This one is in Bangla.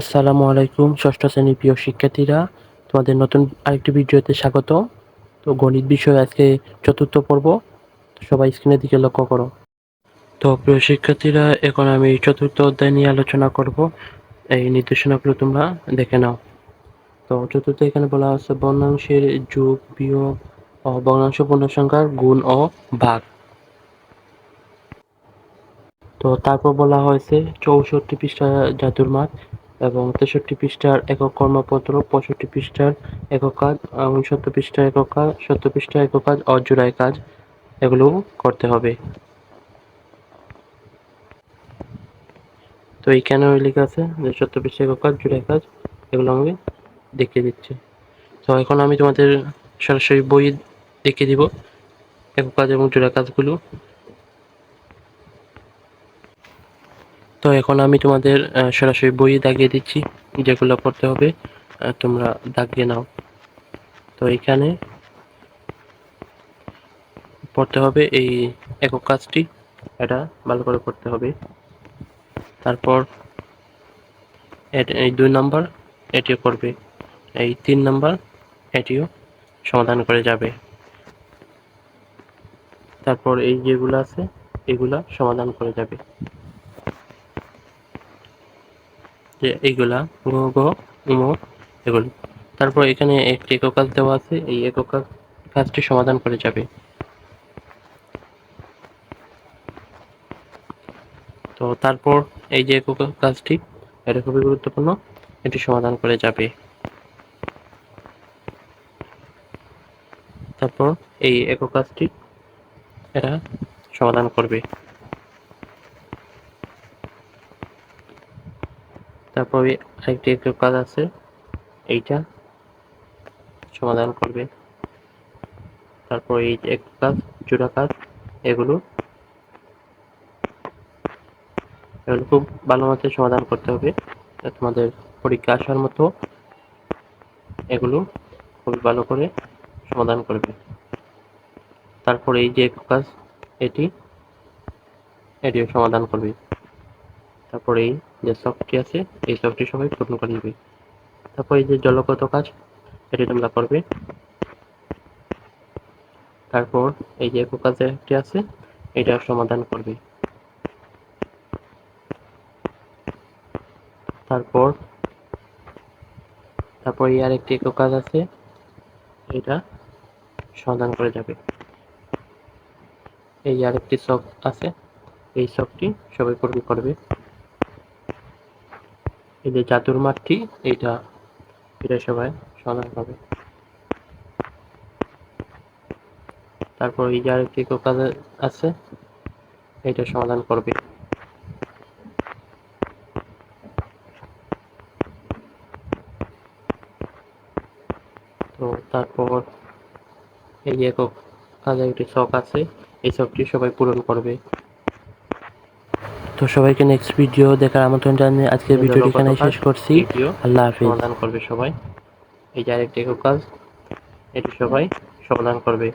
আসসালামু আলাইকুম, ষষ্ঠ শ্রেণির প্রিয় শিক্ষার্থীরা। তোমাদের নতুন আরেকটি ভিডিওতে স্বাগত। তো গণিত বিষয় আজকে চতুর্থ পর্ব। সবাই স্ক্রিনের দিকে লক্ষ্য করো। তো প্রিয় শিক্ষার্থীরা, এখন আমি চতুর্থ অধ্যায় নিয়ে আলোচনা করব। এই নির্দেশনাগুলো তোমরা দেখে নাও। তো চতুর্থ এখানে বলা হচ্ছে বর্ণাংশের যোগ, বিয়োগ ও বর্ণাংশ পূর্ণসংখ্যার গুণ ও ভাগ। তো তারপর বলা হয়েছে, চৌষট্টি পৃষ্ঠা জাদুর মাঠ। এবং তেষট্টি পৃষ্ঠার একক কর্মপত্র, পঁয়ষট্টি পৃষ্ঠার একক কাজ উনসত্তর পৃষ্ঠার একক কাজ, সত্তর পৃষ্ঠার একক কাজ অজোড়ায় কাজ, এগুলো করতে হবে। তো এইখানে লেখা আছে? যে সত্তর পৃষ্ঠার একক কাজ জোড়ায় কাজ, এগুলো আমি দেখিয়ে দিচ্ছি। তো এখন আমি তোমাদের সরাসরি বই দেখিয়ে দিব। একক কাজ এবং জোড়া কাজগুলো তো এখন আমি তোমাদের সরাসরি বই দাগিয়ে দিচ্ছি, যেগুলো পড়তে হবে তোমরা দাগিয়ে নাও। তো এখানে পড়তে হবে এই একক কাজটি, এটা ভালো করে পড়তে হবে। তারপর এই দুই নাম্বার, এটিও করবে এই তিন নাম্বার, এটিও সমাধান করে যাবে। তারপর এই যেগুলো আছে, এগুলা সমাধান করে যাবে। যে এইগুলা গ গ উম এগুলো। তারপর এখানে একটি একক কাজ দেওয়া আছে, এই একক কাজটি সমাধান করে যাবে। তো তারপর এই যে একক কাজটি, এটা খুবই গুরুত্বপূর্ণ, এটি সমাধান করে যাবে। তারপর এই একক কাজটি এরা সমাধান করবে। তারপরে আরেকটি একটু কাজ আছে। এইটা সমাধান করবে। তারপর এই এক কাজ জোড়া কাজ, এগুলো এগুলো খুব ভালো মতো সমাধান করতে হবে। তোমাদের পরীক্ষা আসার মতো এগুলো খুব ভালো করে সমাধান করবে। তারপর এই যে এক কাজ, এটি এটিও সমাধান করবে। তারপরে এই যে সফটটি আছে, এই সফটটি সবাই পূর্ণ করে নেবে। তারপর এই যে জলগত কাজ, এটি তোমরা করবে। তারপর এই যে একটি আছে, এটা সমাধান করবে। তারপর তারপর এই আরেকটি একক কাজ আছে, এটা সমাধান করে যাবে। এই আরেকটি সফট আছে, এই সফটটি সবাই পূরণ করবে। এই যে জাদুর মাঠটি এইটা, এটা সবাই সমাধান হবে। তারপর এই যে আরেকটি কাজ আছে এটা সমাধান করবে। তো তারপর এই যে একক কাজে একটি শখ আছে, এই শখটি সবাই পূরণ করবে। তো সবাইকে নেক্সট ভিডিও দেখার আমন্ত্রণ জানিয়ে আজকের ভিডিওটি এখানে শেষ করছি। আল্লাহ হাফিজ। সমাধান করবে সবাই। এই যে আরেকটি কাজ এটি সবাই সমাধান করবে।